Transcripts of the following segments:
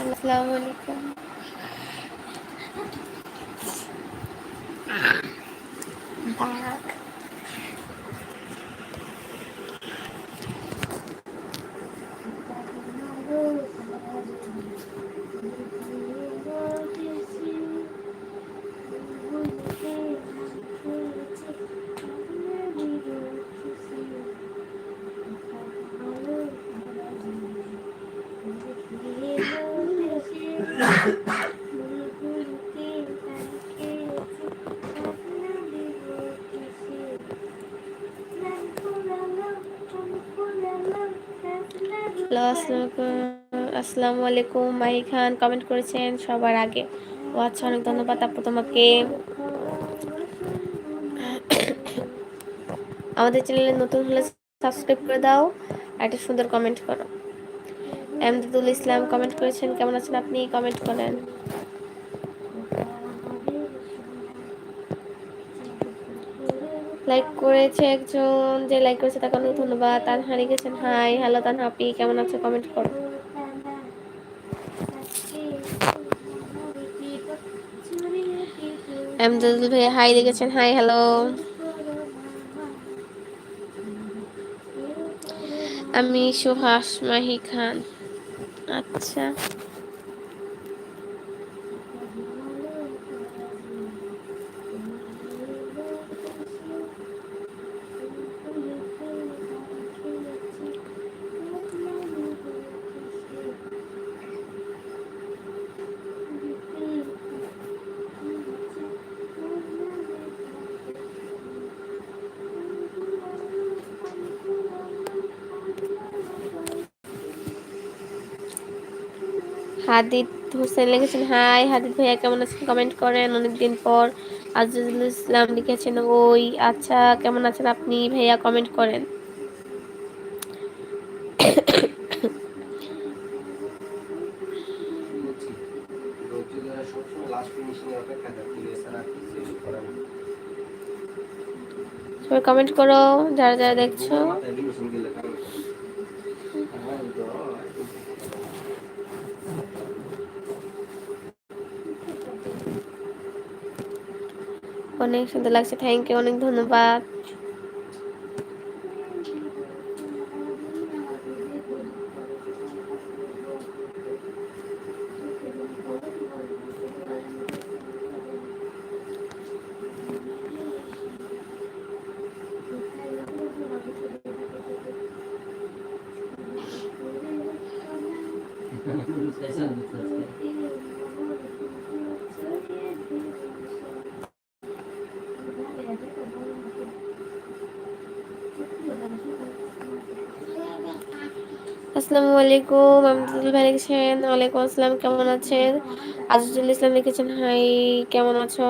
আসসালামু আলাইকুম। আসসালামু আলাইকুম মাহি খান। কমেন্ট করেছেন সবার আগে। ও আচ্ছা অনেক ধন্যবাদ আপু তোমাকে। আমাদের চ্যানেলে নতুন হলে সাবস্ক্রাইব করে দাও আর একটা সুন্দর কমেন্ট করো। এমদাদুল ইসলাম কমেন্ট করেছেন, কেমন আছেন আপনি? কমেন্ট করেন। লাইক করেছে একজন যে লাইক করেছে তাকে অনেক ধন্যবাদ। তানহা গেছেন হাই হ্যালো তানহা হাপি কেমন আছো? কমেন্ট করো। এমদাদুল ভাই হাই লিখেছেন হাই হ্যালো আমি সুহাস মাহি খান। আচ্ছা। হাদিদ হোসেন লিখেছেন, হাই হাদিদ ভাইয়া, কেমন আছেন? কমেন্ট করেন, অনেকদিন পর আজিজুল ইসলাম লিখেছেন, ওই আচ্ছা কেমন আছেন আপনি ভাইয়া? কমেন্ট করেন। সবাই কমেন্ট করো, যারা যারা দেখছ। অনেক সুন্দর লাগছে। থ্যাংক ইউ অনেক ধন্যবাদ। আসসালামু আলাইকুম আমদুল ভাই লিখেছেন ওয়ালাইকুম আসসালাম, কেমন আছেন? আজিজুল ইসলাম লিখেছেন হাই, কেমন আছো?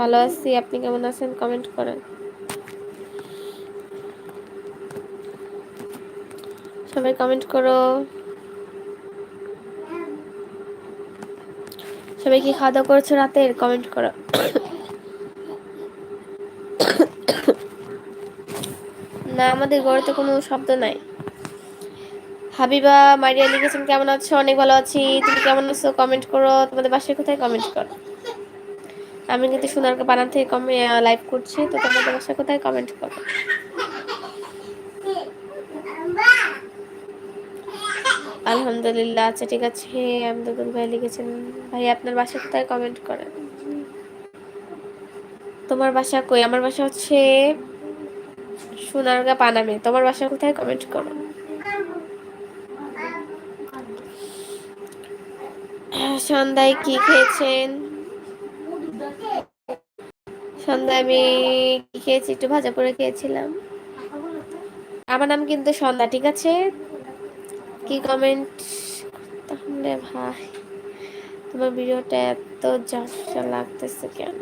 ভালো আছি, আপনি কেমন আছেন? কমেন্ট করেন। সবাই কমেন্ট করো। সবাই কি খাওয়া দাওয়া করেছ রাতের? কমেন্ট করো। না, আমাদের ঘরে তো কোনো শব্দ নাই। হাবিবা, মারিয়া লিখেছেন কেমন আছো? অনেক ভালো আছি। তুমি কেমন আছো? কমেন্ট করো। তোমাদের বাসায় কোথায় কমেন্ট করো? আমি কিন্তু সোনারকে বানান থেকে কমে লাইভ করছি। তো তোমাদের বাসায় কোথায় কমেন্ট করো? আলহামদুলিল্লাহ আচ্ছা ঠিক আছে। আমদাদুল ভাই লিখেছেন, ভাই, আপনার বাসা কোথায় কমেন্ট করেন? তোমার বাসা কই? আমার বাসা হচ্ছে সোনারগা, পানামে। তোমার বাসা কোথায় কমেন্ট করো? সন্ধ্যায় কি খেয়েছেন? সন্ধ্যায় আমি কি খেয়েছি? একটু ভাজা করে খেয়েছিলাম। আমার নাম কিন্তু সন্ধ্যা, ঠিক আছে? কি কমেন্ট তাহলে ভাই, তোমার ভিডিওটা এত ঝাপসা লাগতেছে কেন?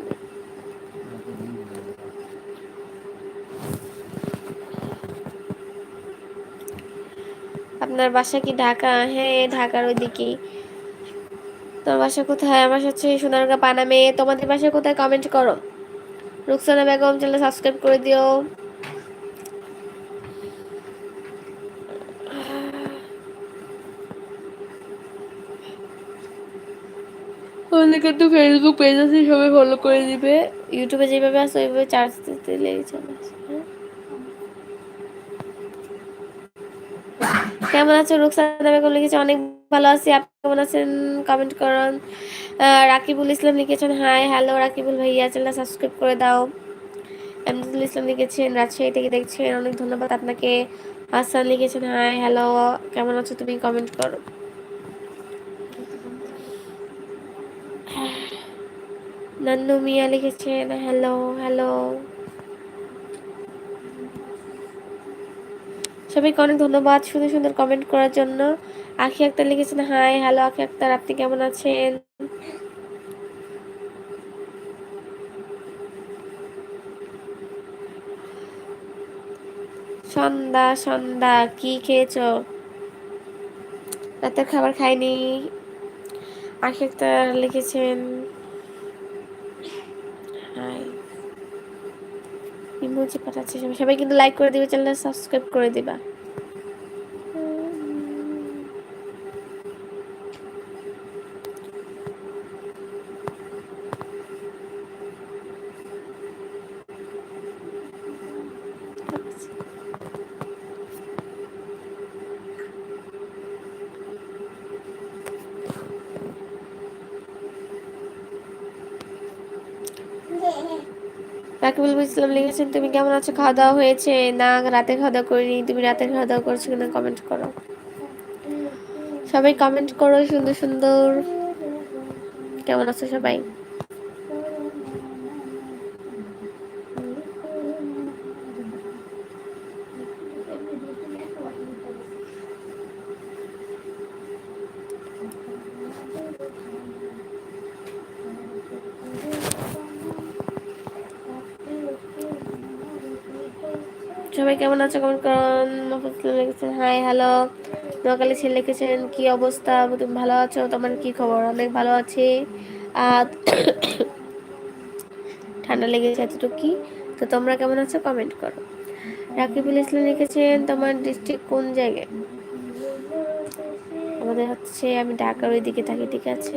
আপনার বাসা কি ঢাকা? হ্যাঁ ঢাকার ওইদিকেই। তোমার বাসা কোথায়? আমার হচ্ছে সোনারগাঁ পানামে তোমাদের বাসা কোথায় কমেন্ট করো। রুকসানা বেগম চ্যানেল সাবস্ক্রাইব করে দিও। আমাদের কিন্তু ফেসবুক পেজ আছে সবাই ফলো করে দিবে। ইউটিউবে যেভাবে আছে ওইভাবে চার্জ দিতে লেগে চলে হ্যাঁ? কেমন আছো? রুকসানা বেগম লিখেছে অনেক ভালো আছি, আপনি কেমন আছেন? কমেন্ট করুন। রাকিবুল ইসলাম লিখেছেন হাই হ্যালো রাকিবুল ভাইয়া চ্যানেলটা সাবস্ক্রাইব করে দাও। এমদাদুল ইসলাম লিখেছেন, রাজশাহী থেকে দেখছেন, অনেক ধন্যবাদ আপনাকে। হাসান লিখেছেন হাই হ্যালো কেমন আছো তুমি? কমেন্ট করো। নন্নু মিয়া লিখেছেন হ্যালো হ্যালো সবাইকে অনেক ধন্যবাদ সুন্দর সুন্দর কমেন্ট করার জন্য। আখি আক্তার লিখেছেন হাই হ্যালো আখি আক্তার, আপনি কেমন আছেন? সন্ধ্যা সন্ধ্যা, কি খেয়েছো? রাতের খাবার খাইনি। আখি আক্তার লিখেছেন হাই ইমোজি পাঠাচ্ছি সবাই কিন্তু লাইক করে দিবে চ্যানেলটা সাবস্ক্রাইব করে দিবা। রাকিবুল ইসলাম লিখেছেন, তুমি কেমন আছো? খাওয়া দাওয়া হয়েছে? না, রাতে খাওয়া দাওয়া করিনি, তুমি রাতে খাওয়া দাওয়া করছ কিনা কমেন্ট করো। সবাই কমেন্ট করো সুন্দর সুন্দর। কেমন আছো সবাই? সবাই কেমন আছো? কমেন্ট করুন মফসুল লিখেছেন হাই হ্যালো নোয়াখালী ছেলে লিখেছেন, কি অবস্থা? তুমি ভালো আছো? তোমার কি খবর? অনেক ভালো আছি। আর ঠান্ডা লেগেছে এতটুকু কি তো তোমরা কেমন আছো? কমেন্ট করো। রাকিবুল ইসলাম লিখেছেন, তোমার ডিস্ট্রিক্ট কোন জায়গায়? আমাদের হচ্ছে, আমি ঢাকার ওই দিকে থাকি, ঠিক আছে?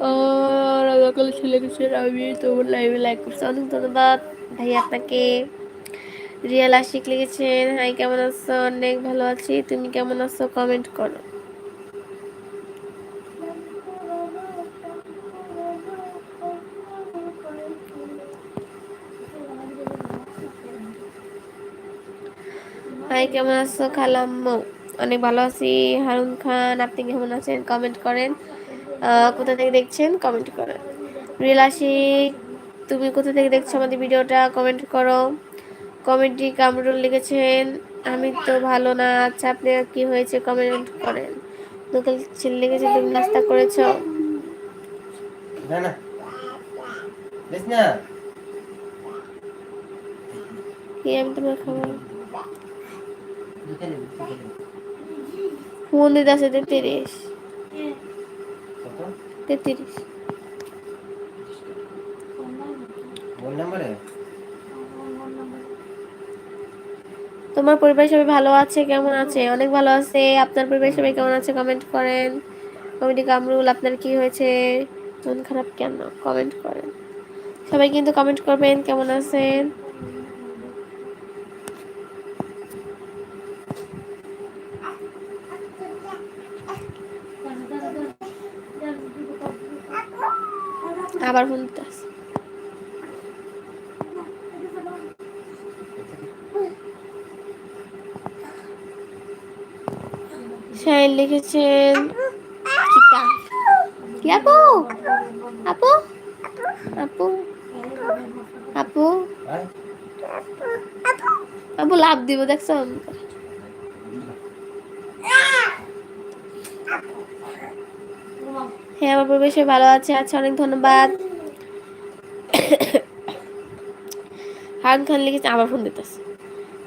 রাজাকাল ছেলে গেছেন আমি তোমার লাইভে লাইক করছি অনেক ধন্যবাদ। ভাই, আপনাকে রিয়াল আশিক লিখেছেন। হাই কেমন আছো? অনেক ভালো আছি। তুমি কেমন আছো? কমেন্ট করো। হাই কেমন আছো? খালাম্মু, অনেক ভালো আছি। হারুন খান, আপনি কেমন আছেন? কমেন্ট করেন। কোথা থেকে দেখছেন? কমেন্ট করেন। রিলাসি তুমি কোথা থেকে দেখছ আমাদের ভিডিওটা? কমেন্ট করো। কমেন্টটি কামরুল লিখেছেন আমি তো ভালো না। আচ্ছা আপনি কি হয়েছে? কমেন্ট করেন। দোকান ছেলে লিখেছে তুমি নাস্তা করেছ? কি আমি তোমার খাবার? ফোন দিতে আছে তেত্রিশ। তেত্রিশ। তোমার পরিবার সবাই ভালো আছে? কেমন আছে? অনেক ভালো আছে। আপনার পরিবার সবাই কেমন আছে? কমেন্ট করেন। কমেডি কামরুল, আপনার কি হয়েছে? মন খারাপ কেন? কমেন্ট করেন। সবাই কিন্তু কমেন্ট করবেন। কেমন আছেন? আবার ফোন শাইন লিখেছেন? কি আপু আপু? আপু? আপু? আপু, লাভ দিব, দেখছ? হ্যাঁ আমার পরিবেশে ভালো আছে আচ্ছা অনেক ধন্যবাদ। হারুন খান লিখেছেন, আবার ফোন দিতেছে।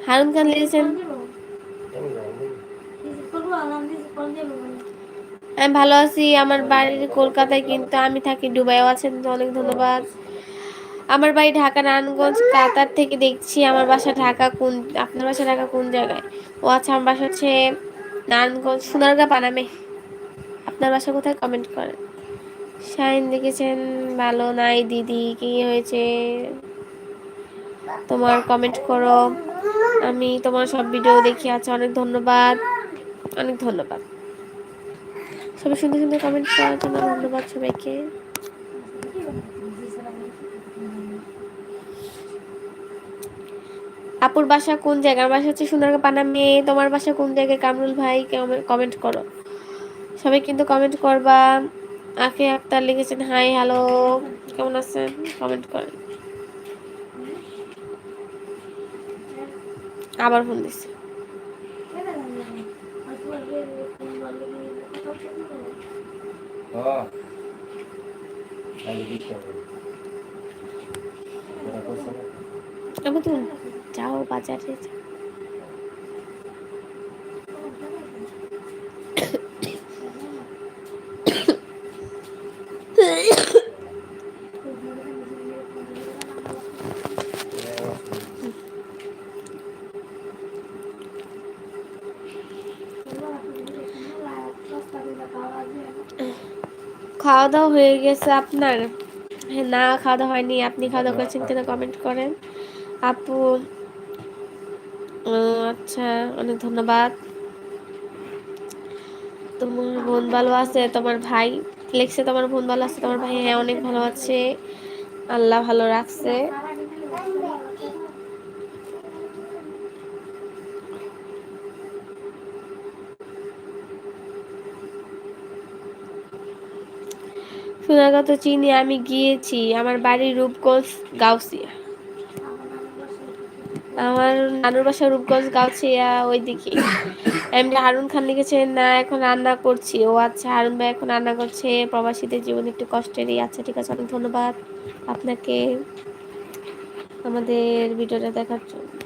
হারুন খান লিখেছেন আমি ভালো আছি। আমার বাড়ি কলকাতায় কিন্তু আমি থাকি দুবাইও আছেন অনেক ধন্যবাদ। আমার বাড়ি ঢাকা, নারায়ণগঞ্জ, কাতার থেকে দেখছি। আমার বাসা ঢাকা, কোন, আপনার বাসা ঢাকা কোন জায়গায়? ও আচ্ছা আমার বাসা হচ্ছে নারায়ণগঞ্জ, সোনারগা, পানামে। আপনার বাসা কোথায়? কমেন্ট করেন। শাইন দেখেছেন, ভালো নাই দিদি, কি হয়েছে? তোমার কমেন্ট করো। আমি তোমার সব ভিডিও দেখি। আছে অনেক ধন্যবাদ। অনেক ধন্যবাদ। সবাই সুন্দর সুন্দর কমেন্ট করার জন্য ধন্যবাদ সবাইকে। আপুর বাসা কোন জায়গার বাসা হচ্ছে সোনারগাঁ পানামে তোমার বাসা কোন জায়গায়? কামরুল ভাই কমেন্ট করো। সবাই কিন্তু কমেন্ট করবা। আফে আক্তার লিখেছেন হাই হ্যালো কেমন আছেন? কমেন্ট করেন। আবার ফোন দিচ্ছে আমি তো যাও বাজারে। যাও খাওয়া দাওয়া হয়ে গেছে আপনার? হ্যাঁ না খাওয়া দাওয়া হয়নি। আপনি খাওয়া দাওয়া করেছেন কিনা কমেন্ট করেন। আপু আচ্ছা অনেক ধন্যবাদ। তোমার বোন ভালো আছে? তোমার ভাই লেখছে তোমার বোন ভালো আছে? তোমার ভাই হ্যাঁ অনেক ভালো আছে। আল্লাহ ভালো রাখছে। সোনারগাঁ তো চিনি আমি গিয়েছি, আমার বাড়ি রূপগঞ্জ গাউসিয়া। আমার নানুর বাসা রূপগঞ্জ গাউছিয়া ওইদিকে। এমনি হারুন খান লিখেছেন না, এখন রান্না করছি। ও আচ্ছা হারুন ভাই এখন রান্না করছে, প্রবাসীদের জীবন একটু কষ্টেরই আচ্ছা ঠিক আছে, অনেক ধন্যবাদ আপনাকে আমাদের ভিডিওটা দেখার জন্য।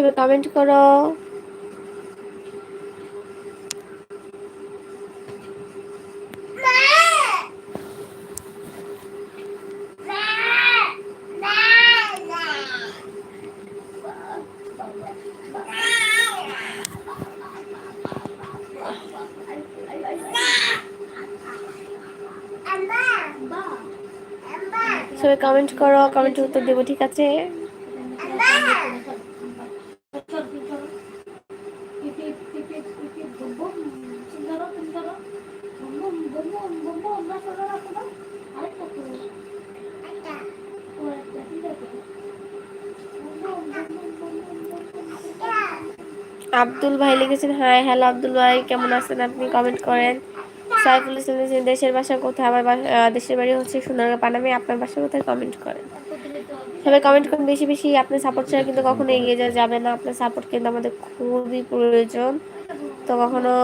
সবাই কমেন্ট করো। সবাই কমেন্ট করো কমেন্টের উত্তর দেবো ঠিক আছে? আব্দুল ভাই লিখেছেন, হাই, হ্যালো আব্দুল ভাই, কেমন আছেন আপনি? কমেন্ট করেন। সাইফুল ইসলাম লিখেছেন, দেশের বাসা কোথায়? আমার দেশের বাড়ি হচ্ছে সোনারগাঁ পানামে। আপনার বাসা কোথায়? কমেন্ট করেন। সবাই কমেন্ট করেন, বেশি বেশি আপনার সাপোর্ট ছাড়া কিন্তু কখনো এগিয়ে যাওয়া যাবে না। আপনার সাপোর্ট কিন্তু আমাদের খুবই প্রয়োজন। তো কখনো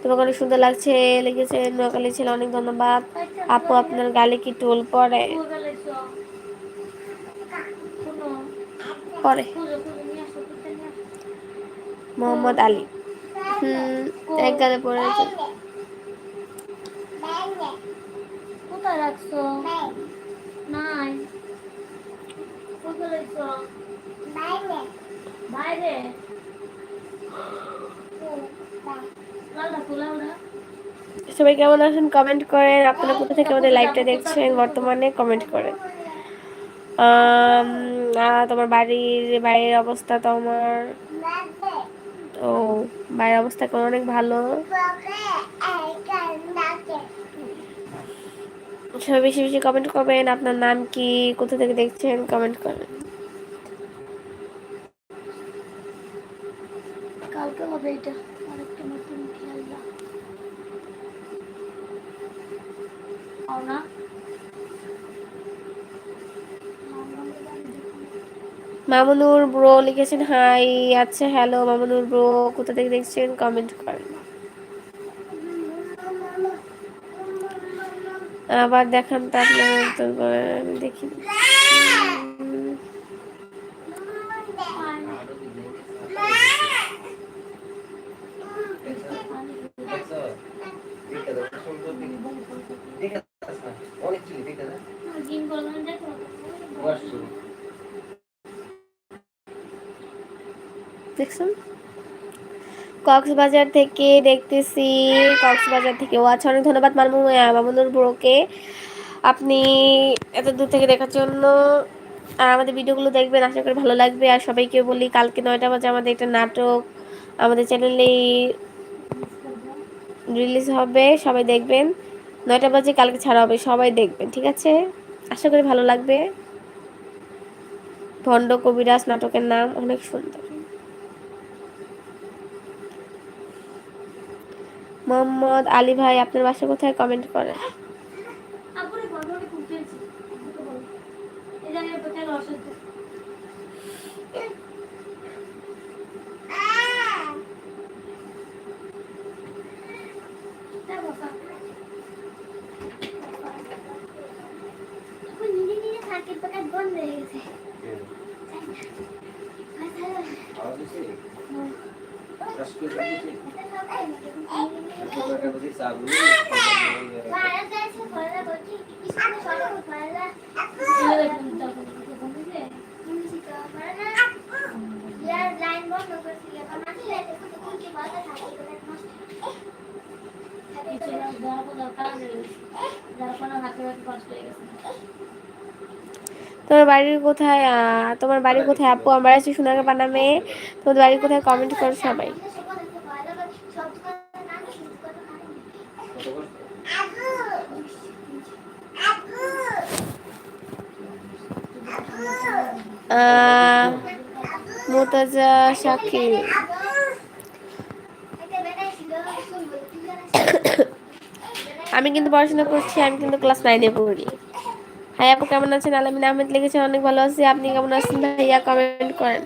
তোমাকে অনেক সুন্দর লাগছে, লেগেছে, নোয়াখালী ছেলে, অনেক ধন্যবাদ। আপু, আপনার গালে কি টোল পরে পরে মোহাম্মদ আলী। হুম, এক গালে পড়ে বাইরে। বাইরে? সবাই কেমন আছেন? কমেন্ট করেন। আপনারা কোথা থেকে আমাদের লাইভটা দেখছেন? বর্তমানে কমেন্ট করেন। তোমার বাড়ির বাইরের অবস্থা তোমার? ও বাইরের অবস্থা এখন অনেক ভালো। সবাই বেশি বেশি কমেন্ট করবেন। আপনার নাম কি? কোথা থেকে দেখছেন? কমেন্ট করেন কালকে হবে এটা আরেকটা নতুন খেলনা মামুনুর ব্রো লিখেছেন, হাই আচ্ছা হ্যালো, মামুনুর ব্রো কোথা থেকে দেখছেন? কমেন্ট করেন। আবার দেখান তো আপনার আমি কক্সবাজার থেকে দেখতেছি, কক্সবাজার থেকে। ও আচ্ছা অনেক ধন্যবাদ মানবো ব্রোকে আপনি এত দূর থেকে দেখার জন্য। আর আমাদের ভিডিওগুলো দেখবেন, আশা করি ভালো লাগবে। আর সবাইকে বলি, কালকে নয়টা বাজে আমাদের একটা নাটক আমাদের চ্যানেলে রিলিজ হবে, সবাই দেখবেন। নয়টা বাজে, কালকে ছাড়া হবে, সবাই দেখবেন ঠিক আছে? আশা করি ভালো লাগবে। ভণ্ড কবিরাজ নাটকের নাম অনেক সুন্দর। মোহাম্মদ আলী ভাই, আপনার বাসা কোথায়? কমেন্ট করেন। যারা কোনো হাতে হাতে কষ্ট হয়ে গেছে। তোমার বাড়ির কোথায় তোমার বাড়ি কোথায় আপু? আমার আছি সোনার বানামে তোমাদের বাড়ি কোথায় কমেন্ট করো সবাই। মোতাজা সাক্ষী আমি কিন্তু পড়াশোনা করছি, আমি কিন্তু ক্লাস নাইনে পড়ি। আপু কেমন আছেন? আলামিন আহমেদ লিখেছেন অনেক ভালো আছি। আপনি কেমন আছেন ভাইয়া? কমেন্ট করেন।